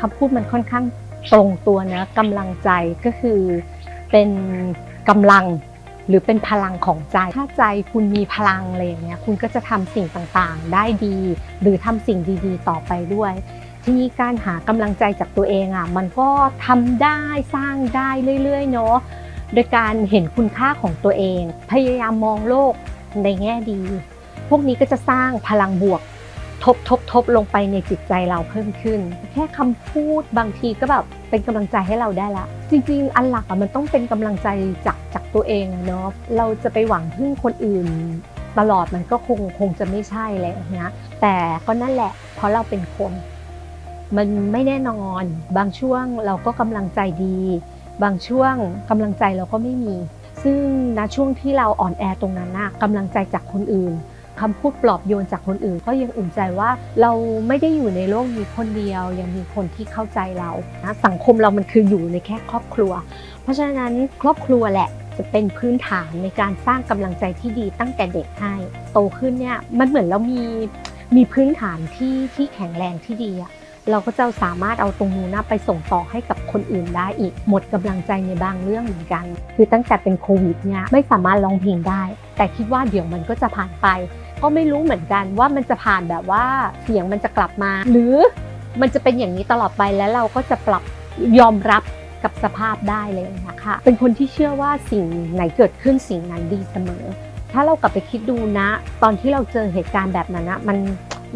คำพูดมันค่อนข้างตรงตัวนะกำลังใจก็คือเป็นกำลังหรือเป็นพลังของใจ ถ้าใจคุณมีพลังอะไรอย่างเงี้ยคุณก็จะทำสิ่งต่างๆ ได้ดี หรือทำสิ่งดีๆ ต่อไปด้วย ทีนี้การหากำลังใจจากตัวเองอะมันก็ทำได้สร้างได้เรื่อยๆเนาะโดยการเห็นคุณค่าของตัวเอง พยายามมองโลกในแง่ดี พวกนี้ก็จะสร้างพลังบวก ทบทบทบลงไปในจิตใจเราเพิ่มขึ้น แค่คำพูดบางทีก็แบบเป็นกำลังใจให้เราได้ละ จริง ๆ อันหลักอะมันต้องเป็นกำลังใจจากจากตัวเองเนาะเราจะไปหวังพึ่งคนอื่น ตลอดมันก็คงคงจะไม่ใช่เลยนะแต่ก็นั่นแหละ เพราะเราเป็นคนมันไม่แน่นอน บางช่วงเราก็กำลังใจดี บางช่วงกำลังใจเราก็ไม่มี ซึ่งณช่วงที่เราอ่อนแอตรงนั้นนะกำลังใจจากคนอื่น คำพูดปลอบโยนจากคนอื่น ก็ยังอุ่นใจว่าเราไม่ได้อยู่ในโลกนี้คนเดียว ยังมีคนที่เข้าใจเรานะสังคมเรามันคืออยู่ในแค่ครอบครัว เพราะฉะนั้นครอบครัวแหละจะเป็นพื้นฐานในการสร้างกำลังใจที่ดีตั้งแต่เด็กให้โตขึ้นเนี่ยมันเหมือนเรามีมีพื้นฐานที่ที่แข็งแรงที่ดีอะ เราก็จะสามารถเอาตรงนู้นไปส่งต่อให้กับคนอื่นได้อีก หมดกำลังใจในบางเรื่องเหมือนกัน คือตั้งแต่เป็นโควิดเนี่ยไม่สามารถร้องเพลงได้ แต่คิดว่าเดี๋ยวมันก็จะผ่านไป ก็ไม่รู้เหมือนกันว่ามันจะผ่านแบบว่าเสียงมันจะกลับมา หรือมันจะเป็นอย่างนี้ตลอดไปแล้วเราก็จะปรับยอมรับกับสภาพได้เลยนะคะ เป็นคนที่เชื่อว่าสิ่งไหนเกิดขึ้นสิ่งนั้นดีเสมอ ถ้าเรากลับไปคิดดูนะ ตอนที่เราเจอเหตุการณ์แบบนั้นนะมัน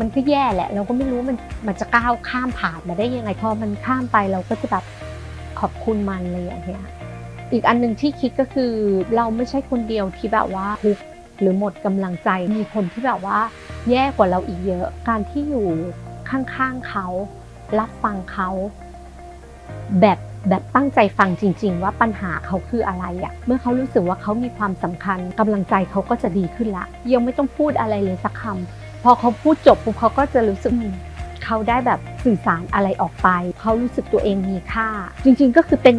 มันก็แย่แหละ เราก็ไม่รู้มันมันจะก้าวข้ามผ่านมาได้ยังไงพอมันข้ามไปเราก็จะแบบขอบคุณมันเลยอย่างเงี้ยอีกอันหนึ่งที่คิดก็คือเราไม่ใช่คนเดียวที่แบบว่าทุกหรือหมดกำลังใจมีคนที่แบบว่า แย่กว่าเราอีกเยอะ การที่อยู่ข้างๆเขา รับฟังเขา แบบแบบตั้งใจฟังจริง ๆ ว่าปัญหาเขาคืออะไรอะเมื่อเขารู้สึกว่าเขามีความสำคัญกำลังใจเขาก็จะดีขึ้นละ ยังไม่ต้องพูดอะไรเลยสักคำ พอเขาพูดจบปุ๊บเขาก็จะรู้สึกอืมเขาได้แบบสื่อสารอะไรออกไป เขารู้สึกตัวเองมีค่า จริงๆก็คือเป็น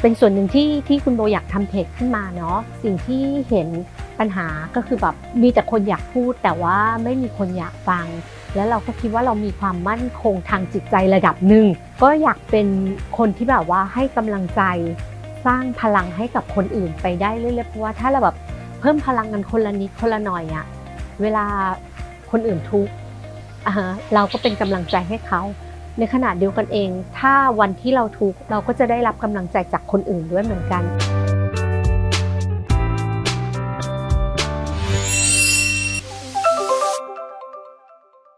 เป็นส่วนหนึ่งที่ที่คุณโบอยากทำเพจขึ้นมาเนาะสิ่งที่เห็นปัญหาก็คือแบบมีแต่คนอยากพูดแต่ว่าไม่มีคนอยากฟัง แล้วเราก็คิดว่าเรามีความมั่นคงทางจิตใจระดับหนึ่งก็อยากเป็นคนที่แบบว่าให้กำลังใจสร้างพลังให้กับคนอื่นไปได้เรื่อยๆเพราะว่าถ้าเราแบบเพิ่มพลังกันคนละนิดคนละหน่อยอะ เวลาคนอื่นทุกข์เราก็เป็นกำลังใจให้เขา ในขณะเดียวกันเอง ถ้าวันที่เราทุกข์เราก็จะได้รับกำลังใจจากคนอื่นด้วยเหมือนกัน